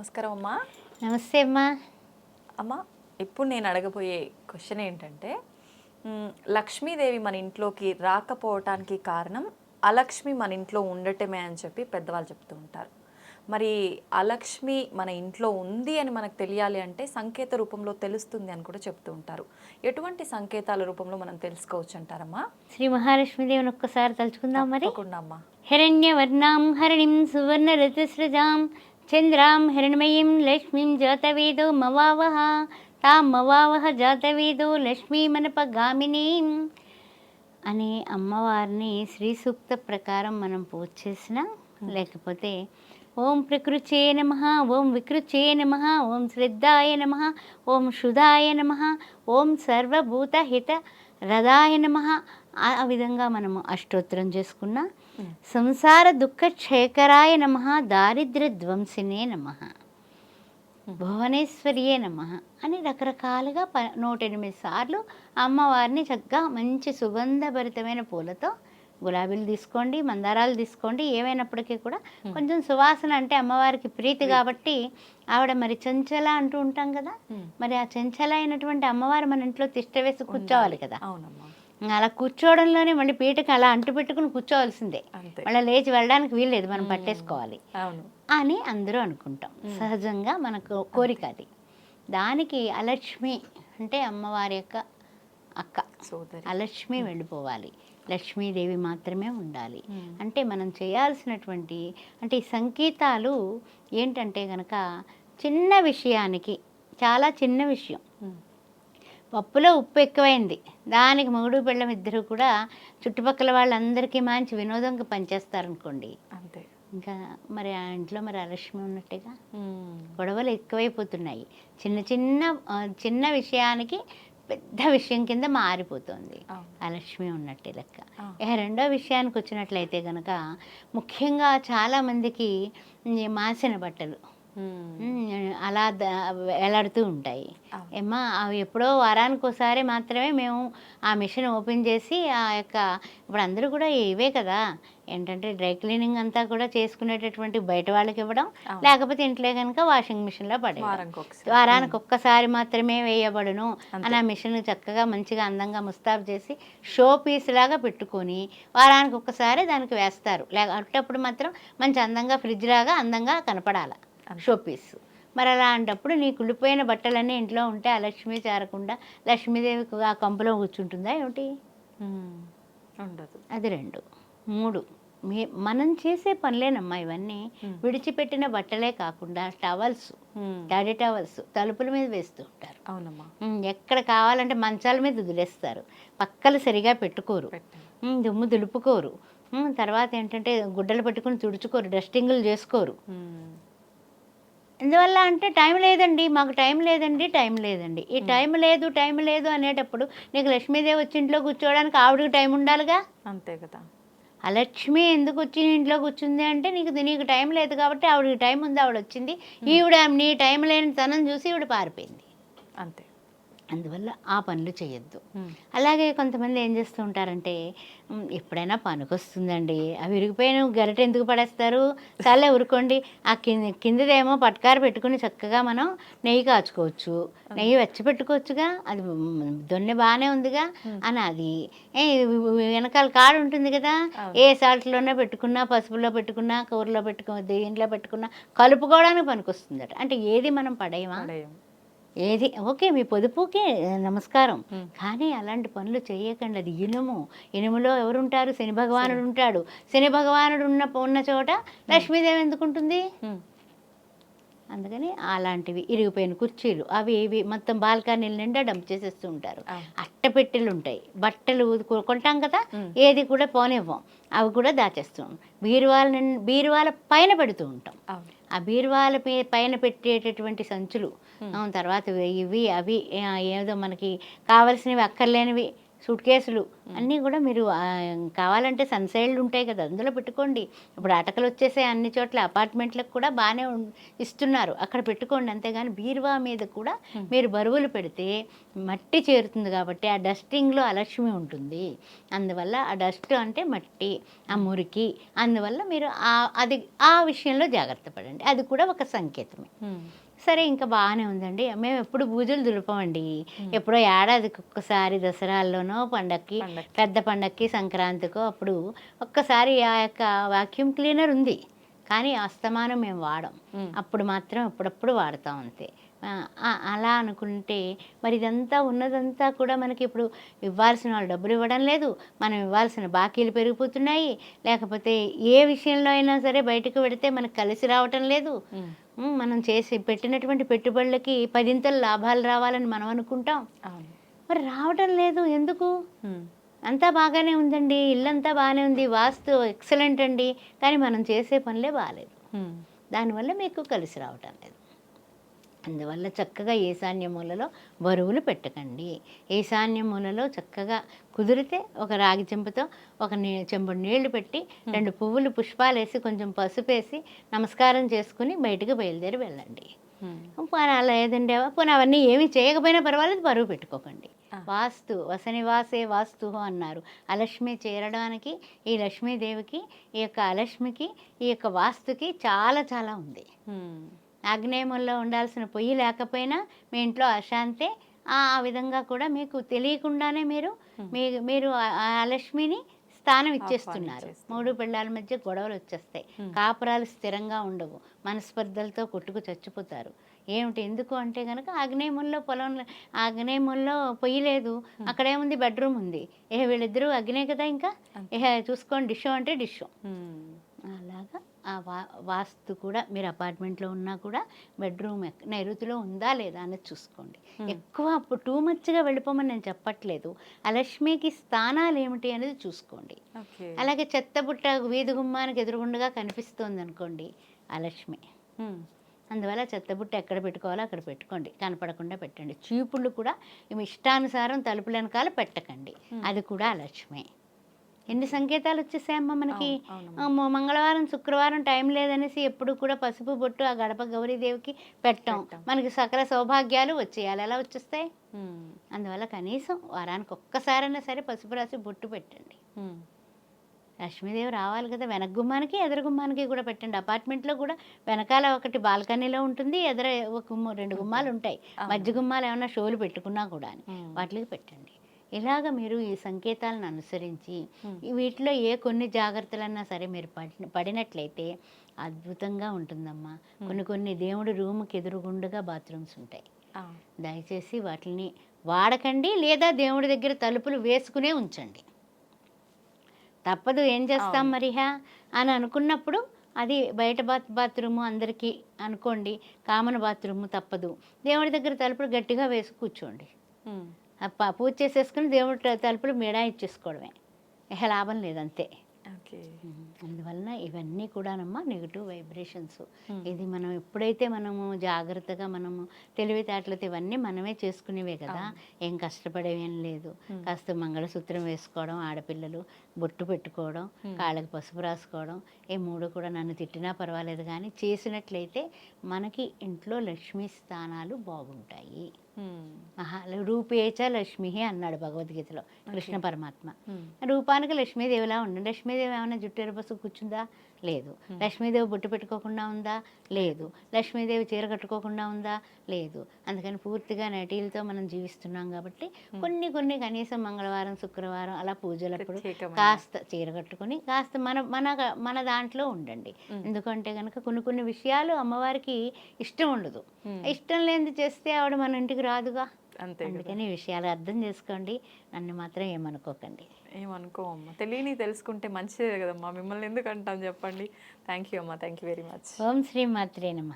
నమస్కారం అమ్మా. నమస్తే అమ్మా. అమ్మ ఇప్పుడు నేను అడగబోయే క్వశ్చన్ ఏంటంటే లక్ష్మీదేవి మన ఇంట్లోకి రాకపోవటానికి కారణం అలక్ష్మి మన ఇంట్లో ఉండటమే అని చెప్పి పెద్దవాళ్ళు చెప్తూ ఉంటారు. మరి అలక్ష్మి మన ఇంట్లో ఉంది అని మనకు తెలియాలి అంటే సంకేత రూపంలో తెలుస్తుంది అని కూడా చెప్తూ ఉంటారు. ఎటువంటి సంకేతాల రూపంలో మనం తెలుసుకోవచ్చు అంటారమ్మా? శ్రీ మహాలక్ష్మీదేవిని ఒక్కసారి తలుచుకుందాం మరి. తప్పకుండా అమ్మా. హిరణ్యవర్ణాం హరిణిం సువర్ణరథసృజాం చంద్రాం హిరణ్మయీం లక్ష్మీం జాతవేదో మవావహ తాం మవావహ జాతవేదో లక్ష్మీమనపగామినీం అనే అమ్మవారిని శ్రీ సూక్త ప్రకారం మనం పూజ చేసిన లేకపోతే ఓం ప్రకృచే నమ ఓం వికృచే నమ ఓం శ్రద్ధాయ నమ ఓం శుధాయ నమ ఓం సర్వభూతహిత రథాయ నమ. ఆ విధంగా మనము అష్టోత్తరం చేసుకున్న సంసార దుఃఖ క్షేకరాయ నమ దారిద్ర్య ధ్వంసినే నమ. భువనేశ్వరియే నమ అని రకరకాలుగా ప నూట ఎనిమిది సార్లు అమ్మవారిని చక్కగా మంచి సుగంధభరితమైన పూలతో గులాబీలు తీసుకోండి మందారాలు తీసుకోండి ఏమైనప్పటికీ కూడా కొంచెం సువాసన అంటే అమ్మవారికి ప్రీతి కాబట్టి ఆవిడ మరి చంచల అంటూ ఉంటాం కదా. మరి ఆ చంచల అయినటువంటి అమ్మవారు మన ఇంట్లో తిష్ట వేసి కూర్చోవాలి కదా. అలా కూర్చోవడంలోనే మళ్ళీ పీటకి అలా అంటు పెట్టుకుని కూర్చోవలసిందే మళ్ళీ లేచి వెళ్ళడానికి వీల్లేదు మనం పట్టేసుకోవాలి అని అందరూ అనుకుంటాం. సహజంగా మనకు కోరిక అది దానికి అలక్ష్మి అంటే అమ్మవారి యొక్క అక్క. అలక్ష్మి వెళ్ళిపోవాలి. లక్ష్మీదేవి మాత్రమే ఉండాలి. అంటే మనం చేయాల్సినటువంటి అంటే ఈ సంకేతాలు ఏంటంటే గనక చిన్న విషయానికి చాలా చిన్న విషయం. పప్పులో ఉప్పు ఎక్కువైంది దానికి మొగుడు పెళ్ళం ఇద్దరు కూడా చుట్టుపక్కల వాళ్ళందరికీ మంచి వినోదంగా పనిచేస్తారనుకోండి అంతే ఇంకా మరి ఆ ఇంట్లో మరి అలక్ష్మి ఉన్నట్టేగా. గొడవలు ఎక్కువైపోతున్నాయి చిన్న చిన్న చిన్న విషయానికి పెద్ద విషయం కింద మారిపోతుంది. అవును అలక్ష్మి ఉన్నట్టే లెక్క. ఆ. ఇక రెండో విషయానికి వచ్చినట్లయితే కనుక ముఖ్యంగా చాలామందికి మాసిన బట్టలు. అలా వేలాడుతూ ఉంటాయి. ఏమ్మా అవి ఎప్పుడో వారానికి ఒకసారి మాత్రమే మేము ఆ మిషన్ ఓపెన్ చేసి ఆ యొక్క ఇప్పుడు అందరూ కూడా ఇవే కదా. ఏంటంటే డ్రై క్లీనింగ్ అంతా కూడా చేసుకునేటటువంటి బయట వాళ్ళకి ఇవ్వడం. లేకపోతే ఇంట్లో కనుక వాషింగ్ మిషన్లో పడే వారానికి ఒక్కసారి మాత్రమే వేయబడును. అని ఆ మిషన్ చక్కగా మంచిగా అందంగా ముస్తాబు చేసి షో పీస్ లాగా పెట్టుకొని వారానికి ఒక్కసారి దానికి వేస్తారు. లేక అట్టప్పుడు మాత్రం మంచి అందంగా ఫ్రిడ్జ్ లాగా అందంగా కనపడాలి. అంతే. షో పీస్ మరి అలాంటప్పుడు నీ కుళ్ళిపోయిన బట్టలన్నీ ఇంట్లో ఉంటే ఆ లక్ష్మి చేరకుండా లక్ష్మీదేవి ఆ కంపులో కూర్చుంటుందా ఏమిటి. ఉండదు. అది రెండు. మూడు. మీ మనం చేసే పనులేనమ్మా ఇవన్నీ. విడిచిపెట్టిన బట్టలే కాకుండా టవల్స్. డాడీ టవల్స్ తలుపుల మీద వేస్తూ ఉంటారు. అవునమ్మా. ఎక్కడ కావాలంటే మంచాల మీద వదిలేస్తారు. పక్కలు సరిగా పెట్టుకోరు. దుమ్ము దులుపుకోరు. తర్వాత ఏంటంటే గుడ్డలు పెట్టుకుని తుడుచుకోరు డస్టింగులు చేసుకోరు. ఎందువల్ల అంటే టైం లేదండి మాకు టైం లేదండి టైం లేదండి. ఈ టైం లేదు టైం లేదు అనేటప్పుడు నీకు లక్ష్మీదేవి వచ్చి ఇంట్లో కూర్చోవడానికి ఆవిడకి టైం ఉండాలిగా? అంతే కదా. ఆ లక్ష్మి ఎందుకు వచ్చి ఇంట్లో కూర్చుంది అంటే నీకు నీకు టైం లేదు కాబట్టి ఆవిడకి టైం ఉంది ఆవిడ వచ్చింది. ఈవిడ నీ టైం లేని తనం చూసి ఈవిడ పారిపోయింది. అంతే. అందువల్ల ఆ పనులు చేయొద్దు. అలాగే కొంతమంది ఏం చేస్తూ ఉంటారంటే "ఉమ్, ఎప్పుడైనా పనికొస్తుందండి. అవి విరిగిపోయిన గరిట ఎందుకు పడేస్తారు? చాలే ఉరుకోండి ఆ కింద కిందదేమో పట్కారు పెట్టుకుని చక్కగా మనం నెయ్యి కాచుకోవచ్చు. నెయ్యి వెచ్చ పెట్టుకోవచ్చుగా. అది దొన్నె బాగానే ఉందిగా. అని అది. ఏ వెనకాల కాడు ఉంటుంది కదా. ఏ సాల్ట్లోనే పెట్టుకున్నా పసుపులో పెట్టుకున్నా కూరలో పెట్టుకున్నా దేంట్లో పెట్టుకున్నా కలుపుకోవడానికి పనికొస్తుందట. అంటే ఏది మనం పడేయమా? పడేయం ఏది? ఓకే మీ పొదుపుకే నమస్కారం. కానీ అలాంటి పనులు చేయకండి. అది ఇనుము. ఇనుములో ఎవరుంటారు? శని భగవానుడు ఉంటాడు శని భగవానుడు ఉన్న ఉన్న చోట లక్ష్మీదేవి ఎందుకు ఉంటుంది మ్. అందుకని అలాంటివి ఇరిగిపోయిన కుర్చీలు అవి ఇవి మొత్తం బాల్కనీల నిండా డంప్ చేసేస్తూ ఉంటారు. అట్టపెట్టెలు ఉంటాయి. బట్టలు కొంటాం కదా. ఏది కూడా పోనివ్వం. అవి కూడా దాచేస్తాం బీరువాల బీరువాల పైన పెడుతూ ఉంటాం. ఆ బీరువాల పైన పెట్టేటటువంటి సంచులు తర్వాత ఇవి- అవి ఏదో మనకి కావలసినవి అక్కర్లేనివి సూట్ కేసులు. అన్నీ కూడా మీరు కావాలంటే సన్సైడ్లు ఉంటాయి కదా అందులో పెట్టుకోండి. ఇప్పుడు అటకలు వచ్చేసే అన్ని చోట్ల అపార్ట్మెంట్లకు కూడా బాగానే ఉం- ఇస్తున్నారు. అక్కడ పెట్టుకోండి అంతేగాని బీరువా మీద కూడా మీరు బరువులు పెడితే మట్టి చేరుతుంది కాబట్టి ఆ డస్టింగ్లో అలక్ష్మి ఉంటుంది. అందువల్ల ఆ డస్ట్ అంటే మట్టి ఆ మురికి అందువల్ల మీరు ఆ అది ఆ విషయంలో జాగ్రత్త పడండి. అది కూడా ఒక సంకేతమే. సరే ఇంకా బాగానే ఉందండి. మేము ఎప్పుడు పూజలు దులపమండి. ఎప్పుడో ఏడాదికి ఒక్కసారి దసరాల్లోనో పండక్కి. పెద్ద పండక్కి సంక్రాంతికో అప్పుడు ఒక్కసారి ఆ యొక్క వాక్యూమ్ క్లీనర్ ఉంది. కానీ అస్తమానం మేము వాడం. అప్పుడు మాత్రం అప్పుడప్పుడు వాడతాం అంతే. అలా అనుకుంటే మరి ఇదంతా ఉన్నదంతా కూడా మనకి ఇప్పుడు ఇవ్వాల్సిన వాళ్ళు డబ్బులు ఇవ్వడం లేదు. మనం ఇవ్వాల్సిన బాకీలు పెరిగిపోతున్నాయి. లేకపోతే ఏ విషయంలో అయినా సరే బయటకు పెడితే మనకు కలిసి రావటం లేదు. మనం చేసి పెట్టినటువంటి పెట్టుబడులకి పదింతలు లాభాలు రావాలని మనం అనుకుంటాం. మరి రావటం లేదు. ఎందుకు. అంతా బాగానే ఉందండి ఇల్లంతా బాగానే ఉంది వాస్తు ఎక్సలెంట్ అండి కానీ మనం చేసే పనులే బాగాలేదు. దానివల్ల మీకు కలిసి రావటం లేదు. అందువల్ల చక్కగా ఈశాన్య మూలలో బరువులు పెట్టకండి. ఈశాన్య మూలలో చక్కగా కుదిరితే ఒక రాగి చెంపుతో ఒక నీ చెంబు నీళ్ళు పెట్టి రెండు పువ్వులు పుష్పాలు వేసి కొంచెం పసుపు వేసి నమస్కారం చేసుకుని బయటకు బయలుదేరి వెళ్ళండి. అలా ఏదండి? పోనీ అవన్నీ ఏమీ చేయకపోయినా పర్వాలేదు బరువు పెట్టుకోకండి. వాస్తు వసనివాసే వాస్తు అన్నారు. అలక్ష్మి చేరడానికి ఈ లక్ష్మీదేవికి ఈ యొక్క అలక్ష్మికి ఈ యొక్క వాస్తుకి చాలా చాలా ఉంది. ఆగ్నేయముల్లో ఉండాల్సిన పొయ్యి లేకపోయినా మీ ఇంట్లో అశాంతే ఆ విధంగా కూడా మీకు తెలియకుండానే మీరు మీ మీరు ఆ- ఆ లక్ష్మిని స్థానం ఇచ్చేస్తున్నారు. మూడు పిల్లల మధ్య గొడవలు వచ్చేస్తాయి. కాపురాలు స్థిరంగా ఉండవు. మనస్పర్ధలతో కొట్టుకు చచ్చిపోతారు. ఏమిటి? ఎందుకు అంటే కనుక ఆగ్నేయముల్లో పొలంలో ఆగ్నేయముల్లో పొయ్యి లేదు. అక్కడేముంది? బెడ్రూమ్ ఉంది. ఏ వీళ్ళిద్దరూ అగ్నే కదా ఇంకా? చూసుకోండి డిష్ అంటే డిష్. అలాగా. ఆ వా వాస్తు కూడా మీరు అపార్ట్మెంట్లో ఉన్నా కూడా బెడ్రూమ్ నైరుతిలో ఉందా లేదా అనేది చూసుకోండి. ఎక్కువ అప్పుడు టూ మచ్గా వెళ్ళిపోమని నేను చెప్పట్లేదు. ఆ లక్ష్మికి స్థానాలు ఏమిటి అనేది చూసుకోండి. అలాగే చెత్తబుట్ట వీధి గుమ్మానికి ఎదురుగుండగా కనిపిస్తోంది అనుకోండి ఆ లక్ష్మి మ్మ్. అందువల్ల చెత్తబుట్ట ఎక్కడ పెట్టుకోవాలో అక్కడ పెట్టుకోండి. కనపడకుండా పెట్టండి. చీపుళ్ళు కూడా ఇష్టానుసారం తలుపుల వెనకాల పెట్టకండి. అది కూడా లక్ష్మి ఎన్ని సంకేతాలు వచ్చేసాయమ్మా మనకి? మంగళవారం శుక్రవారం టైం లేదనేసి ఎప్పుడు కూడా పసుపు బొట్టు ఆ గడప గౌరీదేవికి పెట్టాం. పెట్టం. మనకి సకల సౌభాగ్యాలు వచ్చేయాలి. ఎలా వచ్చేస్తాయి. అందువల్ల కనీసం వారానికి ఒక్కసారైనా సరే పసుపు రాసి బొట్టు పెట్టండి. లక్ష్మీదేవి రావాలి కదా వెనక గుమ్మానికి ఎదురు గుమ్మానికి కూడా పెట్టండి. అపార్ట్మెంట్లో కూడా వెనకాల ఒకటి బాల్కనీలో ఉంటుంది ఎదుర ఒక గుమ్మ రెండు గుమ్మాలు ఉంటాయి మధ్య గుమ్మాలు ఏమైనా షోలు పెట్టుకున్నా కూడా. వాటికి పెట్టండి. ఇలాగ మీరు ఈ సంకేతాలను అనుసరించి వీటిలో ఏ కొన్ని జాగ్రత్తలన్నా సరే మీరు పడి పడినట్లయితే అద్భుతంగా ఉంటుందమ్మా. కొన్ని కొన్ని దేవుడి రూమ్కి ఎదురుగుండగా బాత్రూమ్స్ ఉంటాయి. దయచేసి వాటిని వాడకండి లేదా దేవుడి దగ్గర తలుపులు వేసుకునే ఉంచండి. తప్పదు ఏం చేస్తాం. మరిహా? అని అనుకున్నప్పుడు అది బయట బాత్ బాత్రూము అందరికీ అనుకోండి. కామన్ బాత్రూము తప్పదు. దేవుడి దగ్గర తలుపులు గట్టిగా వేసి కూర్చోండి. పూజ చేసేసుకుని దేవుడి తలుపులు మీడా ఇచ్చేసుకోవడమే. ఇహ లాభం లేదంతే. అందువలన ఇవన్నీ కూడానమ్మా నెగిటివ్ వైబ్రేషన్స్. ఇది మనం ఎప్పుడైతే మనము జాగ్రత్తగా మనము తెలివితేటలతో ఇవన్నీ మనమే చేసుకునేవే కదా ఏం కష్టపడేవేం లేదు. కాస్త మంగళసూత్రం వేసుకోవడం ఆడపిల్లలు బొట్టు పెట్టుకోవడం. కాళ్ళకి పసుపు రాసుకోవడం ఈ మూడు కూడా నన్ను తిట్టినా పర్వాలేదు కానీ చేసినట్లయితే మనకి ఇంట్లో లక్ష్మీ స్థానాలు బాగుంటాయి. రూపేచ లక్ష్మి అన్నాడు భగవద్గీతలో కృష్ణ పరమాత్మ. రూపానికి లక్ష్మీదేవిలా ఉండండి లక్ష్మీదేవి ఏమైనా జుట్టు ఎరపసు కూర్చుందా? లేదు. లక్ష్మీదేవి బొట్టు పెట్టుకోకుండా ఉందా? లేదు. లక్ష్మీదేవి చీర కట్టుకోకుండా ఉందా? లేదు. అందుకని పూర్తిగా నటీలతో మనం జీవిస్తున్నాం కాబట్టి కొన్ని కొన్ని కనీసం మంగళవారం శుక్రవారం అలా పూజలప్పుడు. కాస్త చీర కట్టుకుని కాస్త మన మన మన దాంట్లో ఉండండి. ఎందుకంటే కనుక కొన్ని కొన్ని విషయాలు అమ్మవారికి ఇష్టం ఉండదు. ఇష్టం లేనిది చేస్తే ఆవిడ మన ఇంటికి రాదుగా. అందుకని విషయాలు అర్థం చేసుకోండి. నన్ను మాత్రం ఏమనుకోకండి. ఏమనుకోవమ్మా. తెలియని తెలుసుకుంటే మంచిదే కదమ్మా. మిమ్మల్ని ఎందుకు అంటాం చెప్పండి. థ్యాంక్ యూ అమ్మా. థ్యాంక్ యూ వెరీ మచ్ ఓం శ్రీ మాత్రే నమ.